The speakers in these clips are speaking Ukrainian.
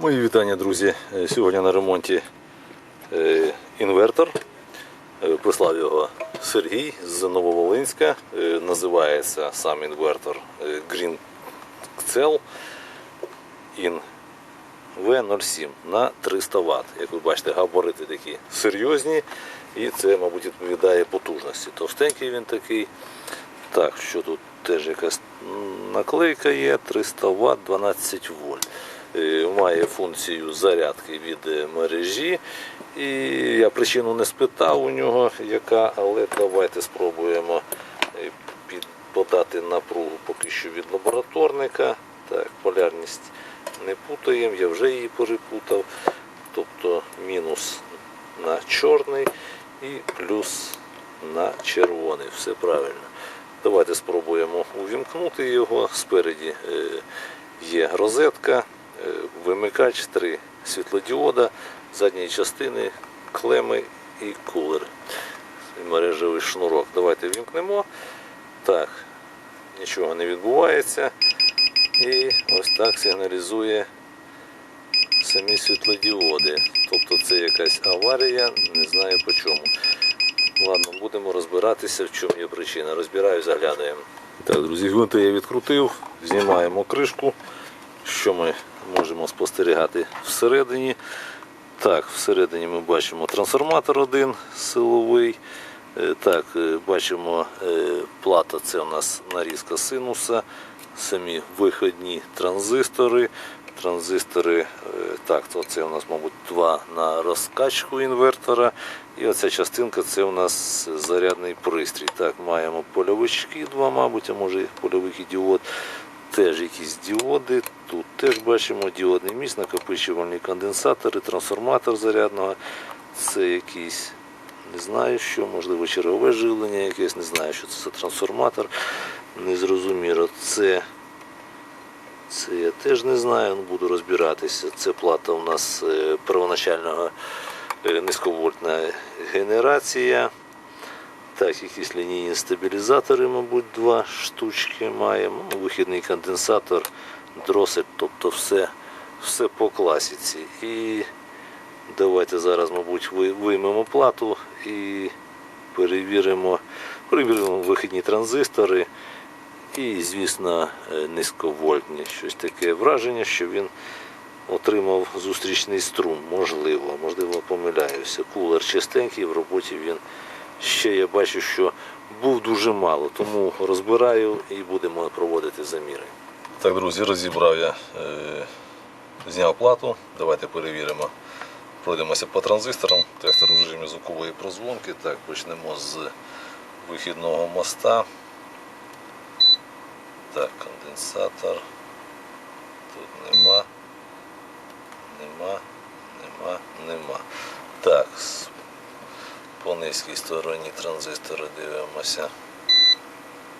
Мої вітання, друзі. Е, Сьогодні на ремонті е, інвертор. Е, Прислав його Сергій з Нововолинська. Називається сам інвертор Green Cell In V07 на 300 Вт. Як ви бачите, габарити такі серйозні. І це, мабуть, відповідає потужності. Товстенький він такий. Так, що тут теж якась наклейка є, 300 Вт, 12 вольт. Е, Має функцію зарядки від е, мережі. І я причину не спитав у нього, яка, але давайте спробуємо е, подати напругу поки що від лабораторника. Так, полярність не путаємо, я вже її перепутав. Тобто мінус на чорний і плюс на червоний. Все правильно. Давайте спробуємо увімкнути його. Спереді є розетка, вимикач, три світлодіода, задньої частини клеми і кулер. Мережевий шнурок. Давайте вімкнемо. Так, нічого не відбувається. І ось так сигналізує самі світлодіоди. Тобто це якась аварія, не знаю по чому. Ладно, будемо розбиратися, в чому є причина. Розбираю, заглядаємо. Так, друзі, гвинти я відкрутив, знімаємо кришку. Що ми можемо спостерігати всередині? Так, всередині ми бачимо трансформатор один силовий. Е, Так, е, бачимо е, плата, це у нас нарізка синуса, самі виходні транзистори. Транзистори, так, то це у нас, мабуть, два на розкачку інвертора. І оця частинка це у нас зарядний пристрій. Так, маємо польовички два, мабуть, а може і діод. Теж якісь діоди. Тут теж бачимо діодний міст, накопичувальні конденсатори, трансформатор зарядного. Це якийсь, не знаю що, можливо, чергове живлення якесь, не знаю, що це за трансформатор. Незрозуміло. Це, це я теж не знаю, ну, буду розбиратися. Це плата у нас е, первоначального е, низьковольтна генерація. Так, якісь лінійні стабілізатори, мабуть, два штучки маємо. Ну, Вихідний конденсатор, дросель, тобто все, все по класіці. І давайте зараз, мабуть, виймемо плату і перевіримо, перевіримо вихідні транзистори. І, звісно, е, низьковольтні. Щось таке враження, що він отримав зустрічний струм. Можливо, можливо, помиляюся. Кулер чистенький, в роботі він ще я бачу, що був дуже мало, тому розбираю і будемо проводити заміри. Так, друзі, розібрав я, е, зняв плату. Давайте перевіримо. Пройдемося по транзисторам. Тестер у режимі звукової прозвонки. Так, почнемо з вихідного моста. Так, конденсатор. Тут нема. Нема, нема, нема. Так, по низькій стороні транзистора дивимося.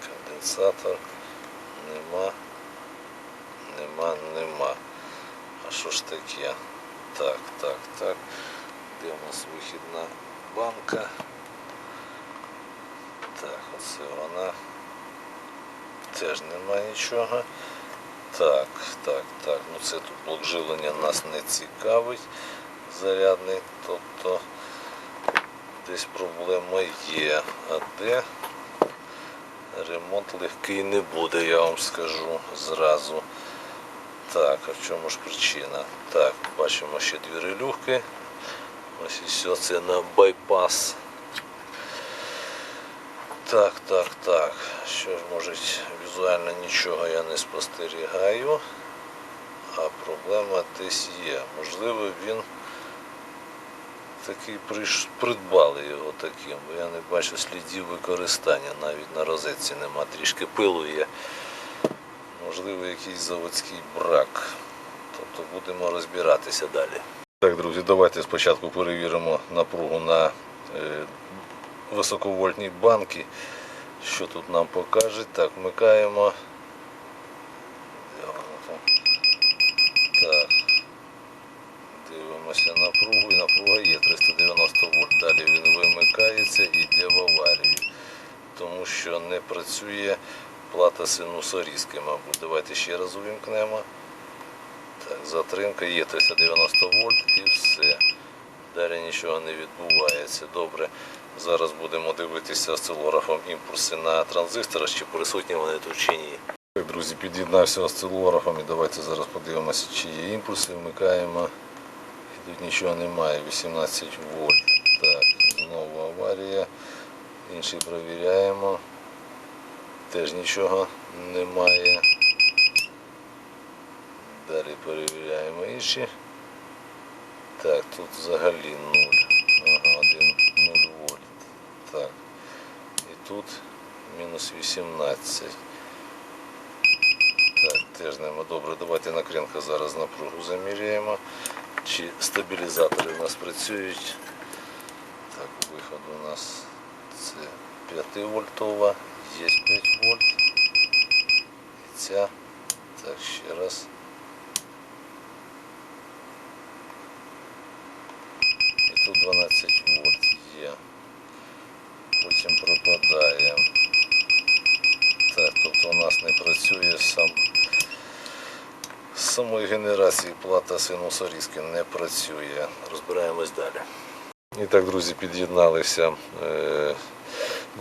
Конденсатор. Нема. Нема, нема. А що ж таке? Так, так, так. Де у нас вихідна банка? Так, оце вона. Теж нема нічого. Так, так, так. Ну це тут блок живлення нас не цікавить. Зарядний. Тобто десь проблема є. А де? Ремонт легкий не буде, я вам скажу зразу. Так, а в чому ж причина? Так, бачимо ще дві релюхи. Ось і все це на байпас. Так, так, так. Що ж, може, візуально нічого я не спостерігаю, а проблема десь є. Можливо, він приш- придбали його таким, бо я не бачу слідів використання, навіть на розетці нема, трішки пилу є. Можливо, якийсь заводський брак. Тобто будемо розбиратися далі. Так, друзі, давайте спочатку перевіримо напругу на е, високовольтній банки. Що тут нам покаже? Так, вмикаємо. Так. Дивимося напругу, і напруга є 390 вольт. Далі він вимикається і йде в аварію. Тому що не працює плата синусорізки, мабуть. Давайте ще раз увімкнемо. Так, затримка є 390 вольт і все. Далі нічого не відбувається. Добре. Зараз будемо дивитися осцилографом імпульси на транзисторах, чи присутні вони тут чи ні. Друзі, під'єднався осцилографом і давайте зараз подивимося, чи є імпульси. Вмикаємо. Тут нічого немає. 18 вольт. Так, знову аварія. Інший перевіряємо. Теж нічого немає. Далі перевіряємо інші. Так, тут взагалі 0. Ага, 1, 0 вольт. Так. І тут мінус 18. Так, теж нема. Добре, давайте накренка зараз напругу заміряємо. Чи стабілізатори у нас працюють. Так, виход у нас це 5 вольтова, є 5 вольт. І ця. Так, ще раз. І тут 12 вольт є. Потім пропадає. Так, тобто у нас не працює сам. З самої генерації плата синусорізки не працює. Розбираємось далі. І так, друзі, під'єдналися. Е,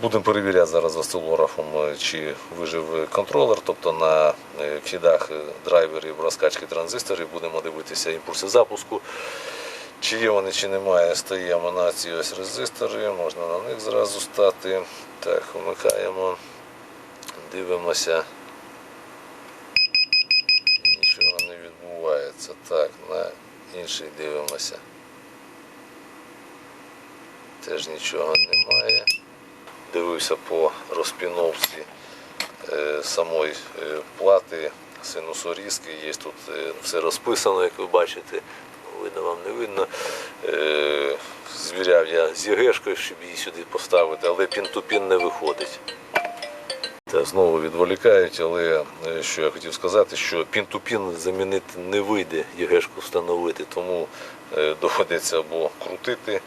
Будемо перевіряти зараз осцилографом, е, чи вижив контролер, тобто на е, фідах драйверів розкачки транзисторів будемо дивитися імпульси запуску. Чи є вони, чи немає, стаємо на ці ось резистори, можна на них зразу стати. Так, вмикаємо, дивимося. Нічого не відбувається. Так, на інший дивимося. Теж нічого немає. Дивився по розпіновці е, самої е, плати синусорізки. Є тут е, все розписано, як ви бачите. Видно вам не видно. Звіряв я з ЄГЕшкою, щоб її сюди поставити, але пін-ту-пін не виходить. Та знову відволікають, але е, що я хотів сказати, що пін-ту-пін замінити не вийде, ЄГЕшку встановити, тому е, доводиться або крутити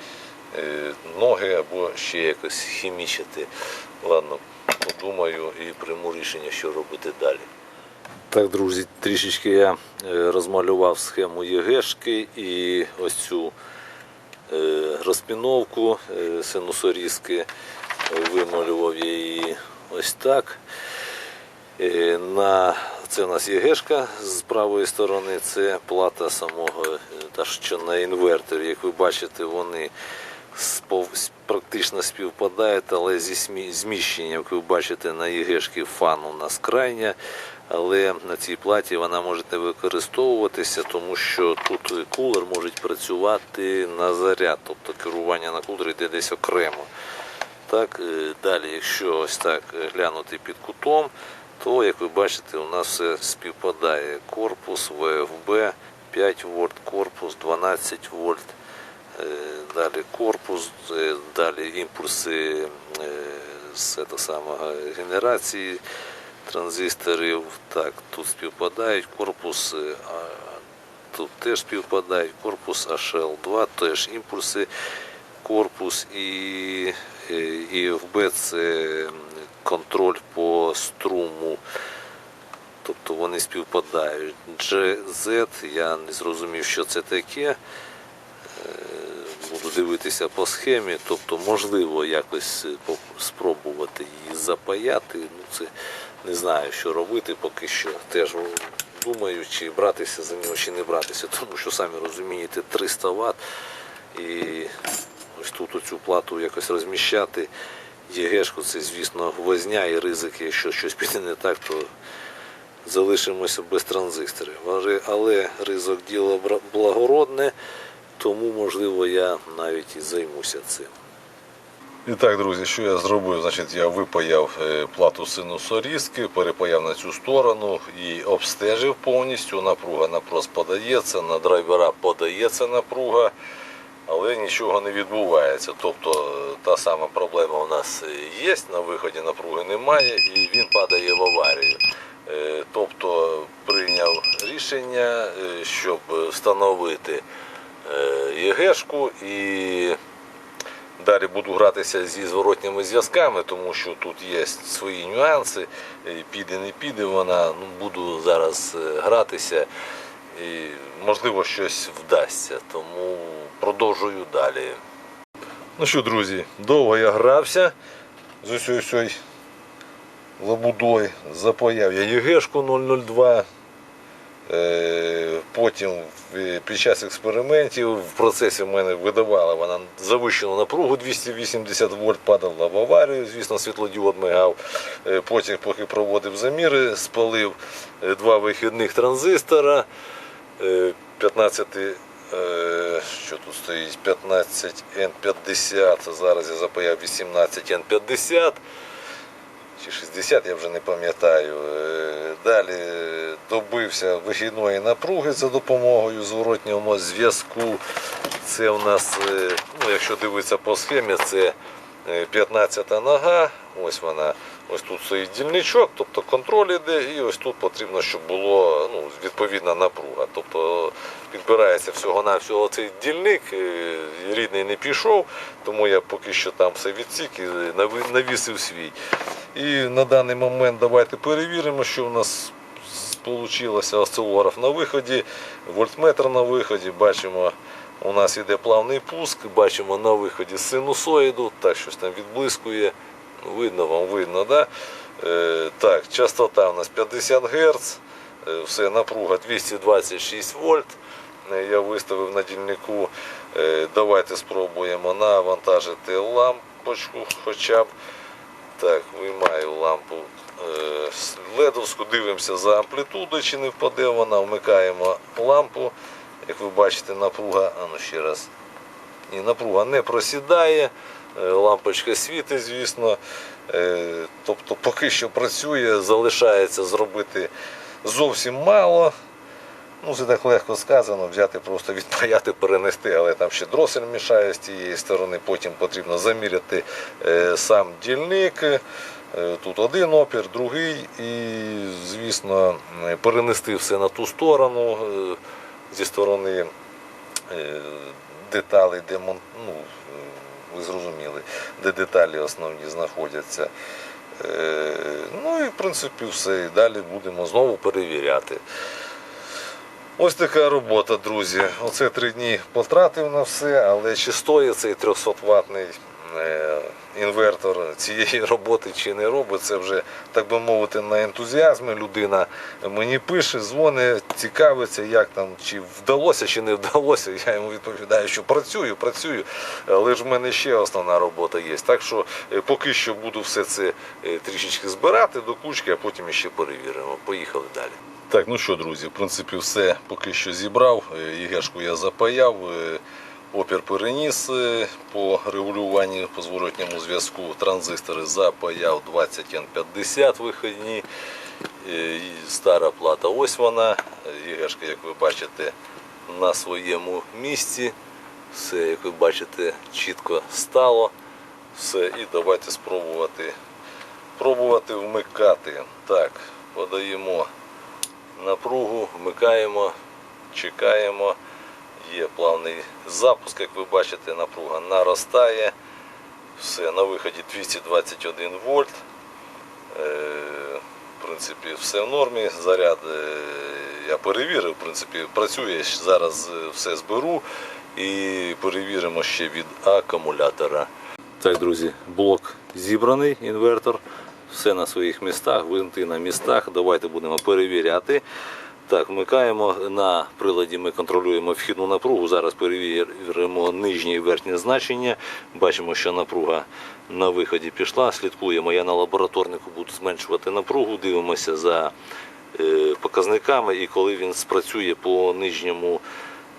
е, ноги, або ще якось хімічити. Ладно, подумаю і прийму рішення, що робити далі. Так, друзі, трішечки я е, розмалював схему ЄГЕшки і ось цю е, розпіновку е, синусорізки. Вималював її ось так. Е, На, це у нас є з правої сторони, це плата самого, е, та що на інверторі. Як ви бачите, вони практично співпадають, але зі зміщенням, як ви бачите, на ЄГшки фан у нас крайня, але на цій платі вона може не використовуватися, тому що тут кулер може працювати на заряд, тобто керування на кулер йде десь окремо. Так, е, далі, якщо ось так е, глянути під кутом, то, як ви бачите, у нас все співпадає. Корпус ВФБ 5 вольт, корпус 12 вольт, е, далі корпус, далі імпульси з самого генерації транзисторів. Так, тут співпадають корпус, тут теж співпадають корпус HL2, теж імпульси корпус і, е, і це контроль по струму. Тобто вони співпадають. GZ, я не зрозумів, що це таке. Е, Буду дивитися по схемі, тобто можливо якось е, спробувати її запаяти. Ну, це не знаю, що робити поки що. Теж думаю, чи братися за нього, чи не братися, тому що самі розумієте, 300 Вт і ось тут оцю плату якось розміщати. ЄГЕшку це, звісно, возня і ризики, якщо щось піде не так, то залишимося без транзисторів. Але- ризик діло благородне, тому, можливо, я навіть і займуся цим. І так, друзі, що я зробив? Значить, я випаяв е, плату синусорізки, перепаяв на цю сторону і обстежив повністю. Напруга напрос подається, на драйвера подається напруга, але нічого не відбувається. Тобто та сама проблема у нас є, на виході напруги немає і він падає в аварію. Е, Тобто прийняв рішення, е, щоб встановити е, ЄГЕшку і Далі буду гратися зі зворотніми зв'язками, тому що тут є свої нюанси. Піде, не піде вона. Ну, буду зараз гратися і можливо щось вдасться. Тому продовжую далі. Ну що, друзі, довго я грався з усією цією лабудою. Запаяв я ЄГЕшку 002. Е, Потім е, під час експериментів в процесі в мене видавала вона завищену напругу 280 вольт, падала в аварію, звісно, світлодіод мигав. Е, Потім, поки проводив заміри, спалив два вихідних транзистора. Е, 15 е, що тут стоїть 15 N50, зараз я запаяв 18 N50 чи 60, я вже не пам'ятаю. Е, Далі е, добився вихідної напруги за допомогою зворотнього зв'язку. Це у нас, ну, якщо дивитися по схемі, це 15 нога. Ось вона. Ось тут стоїть дільничок, тобто контроль іде, і ось тут потрібно, щоб було ну, відповідна напруга. Тобто підбирається всього-навсього цей дільник, е, рідний не пішов, тому я поки що там все відсік і навісив свій. І на даний момент давайте перевіримо, що у нас вийшло. Осцилограф на виході, вольтметр на виході. Бачимо, у нас іде плавний пуск, бачимо на виході синусоїду, так щось там відблискує. Видно вам, видно, да? Е, так, частота у нас 50 Гц, е, все, напруга 226 вольт. Е, Я виставив на дільнику. Давайте спробуємо навантажити лампочку хоча б. Так, виймаю лампу ледовську, дивимося за амплітудою, чи не впаде вона, вмикаємо лампу. Як ви бачите, напруга, а ну ще раз. Ні, напруга не просідає, лампочка світить, звісно. Е, Тобто поки що працює, залишається зробити зовсім мало. Ну, це так легко сказано, взяти просто відпаяти, перенести, але там ще дросель мішає з тієї сторони, потім потрібно заміряти е, сам дільник. Е, Тут один опір, другий, і, звісно, е, перенести все на ту сторону е, зі сторони е, деталей, де мон... ну, е, ви зрозуміли, де деталі основні знаходяться. Е, Ну і в принципі все. І далі будемо знову перевіряти. Ось така робота, друзі. Оце три дні потратив на все, але чи стоїть цей 300 ватний інвертор цієї роботи чи не робить, це вже, так би мовити, на ентузіазмі людина мені пише, дзвонить, цікавиться, як там, чи вдалося, чи не вдалося. Я йому відповідаю, що працюю, працюю, але ж в мене ще основна робота є. Так що е, поки що буду все це е, трішечки збирати до кучки, а потім ще перевіримо. Поїхали далі. Так, ну що, друзі, в принципі, все поки що зібрав. Е, ЄГЕшку я запаяв. Опір переніс е, по регулюванню по зворотньому зв'язку. Транзистори запаяв 20N50 вихідні. Е, Стара плата ось вона. ЄГЕшка, як ви бачите, на своєму місці. Все, як ви бачите, чітко стало. Все, і давайте спробувати пробувати вмикати. Так, подаємо напругу, вмикаємо, чекаємо. Є плавний запуск, як ви бачите, напруга наростає. Все, на виході 221 вольт. Е, В принципі, все в нормі. Заряд е, я перевірив, в принципі, працює. Зараз е, все зберу і перевіримо ще від акумулятора. Так, друзі, блок зібраний, інвертор. Все на своїх містах, винти на містах. Давайте будемо перевіряти. Так, вмикаємо на приладі. Ми контролюємо вхідну напругу. Зараз перевіримо нижнє і верхнє значення. Бачимо, що напруга на виході пішла. Слідкуємо. Я на лабораторнику буду зменшувати напругу. Дивимося за е, показниками і коли він спрацює по нижньому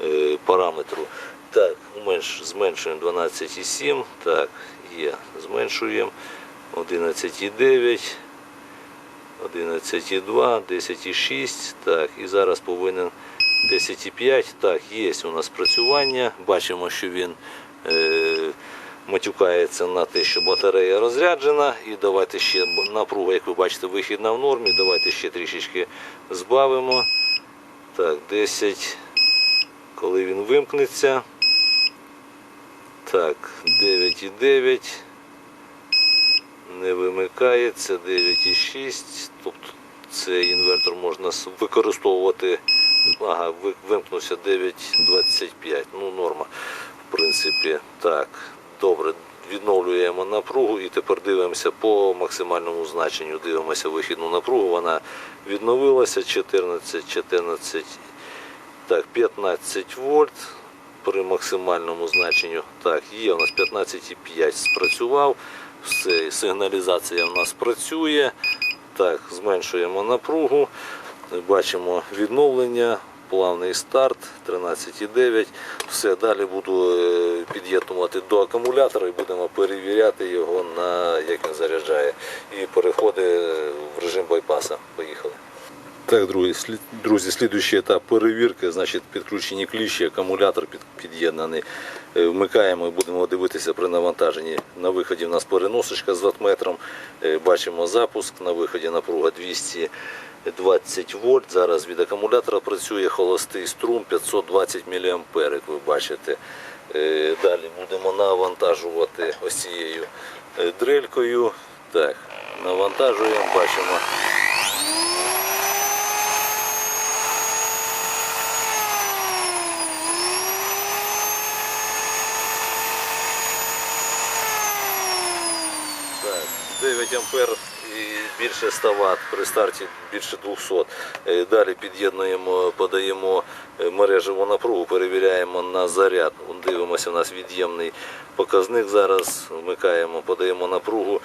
е, параметру. Так, менш, зменшуємо 12,7. Так, є, зменшуємо 11,9. 11,2, 10,6. Так, і зараз повинен 10,5. Так, є у нас працювання. Бачимо, що він е, матюкається на те, що батарея розряджена. І давайте ще напруга, як ви бачите, вихідна в нормі. Давайте ще трішечки збавимо. Так, 10. Коли він вимкнеться. Так, 9,9 не вимикається 9,6. Тобто цей інвертор можна використовувати Ага, вимкнувся 9.25. Ну, норма. В принципі, так. Добре. Відновлюємо напругу і тепер дивимося по максимальному значенню. Дивимося вихідну напругу. Вона відновилася 14, 14, так, 15 вольт при максимальному значенню. Так, є у нас 15,5 спрацював. Все, сигналізація в нас працює. Так, зменшуємо напругу. Бачимо відновлення, плавний старт 13,9. Все, далі буду е, під'єднувати до акумулятора і будемо перевіряти його на як він заряджає. І переходить в режим байпаса. Так, друзі, слідуючий етап перевірки, значить підключені кліщі, акумулятор під'єднаний. Е, Вмикаємо і будемо дивитися при навантаженні. На виході в нас переносочка з ватметром. Е, Бачимо запуск, на виході напруга 220 вольт. Зараз від акумулятора працює холостий струм 520 мА, як ви бачите. Е, Далі будемо навантажувати ось цією дрелькою. Так, навантажуємо, бачимо. Так, 9 ампер і більше 100 Вт, при старті більше 200. Е, Далі під'єднуємо, подаємо е, мережеву напругу, перевіряємо на заряд. Дивимося, у нас від'ємний показник зараз. Вмикаємо, подаємо напругу.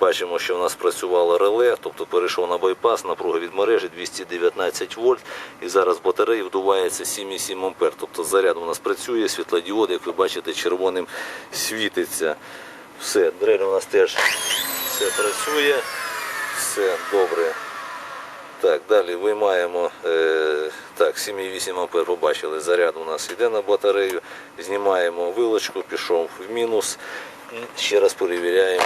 Бачимо, що у нас працювало реле, тобто перейшов на байпас, напруга від мережі 219 вольт. І зараз батареї вдувається 7,7 ампер. Тобто заряд у нас працює, світлодіод, як ви бачите, червоним світиться. Все, дрель у нас теж все працює, все добре. Так, далі виймаємо е, так, 7,8 ампер побачили, заряд у нас йде на батарею. Знімаємо вилочку, пішов в мінус. Ще раз перевіряємо.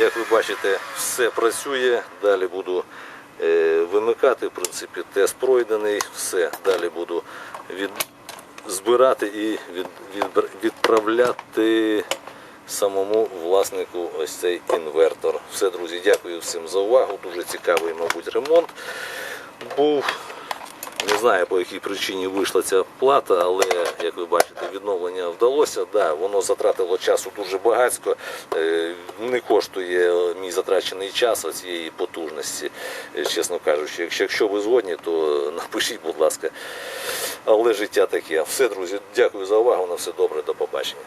Як ви бачите, все працює. Далі буду е, вимикати. В принципі, тест пройдений. Все. Далі буду від, збирати і від, від, відправляти самому власнику ось цей інвертор. Все, друзі, дякую всім за увагу. Дуже цікавий, мабуть, ремонт був. Не знаю по якій причині вийшла ця плата, але як ви бачите, відновлення вдалося. Да, воно затратило часу дуже багатько. Е, Не коштує мій затрачений час цієї потужності, е, чесно кажучи. Якщо ви згодні, то напишіть, будь ласка. Але життя таке. Все, друзі, дякую за увагу. На все добре, до побачення.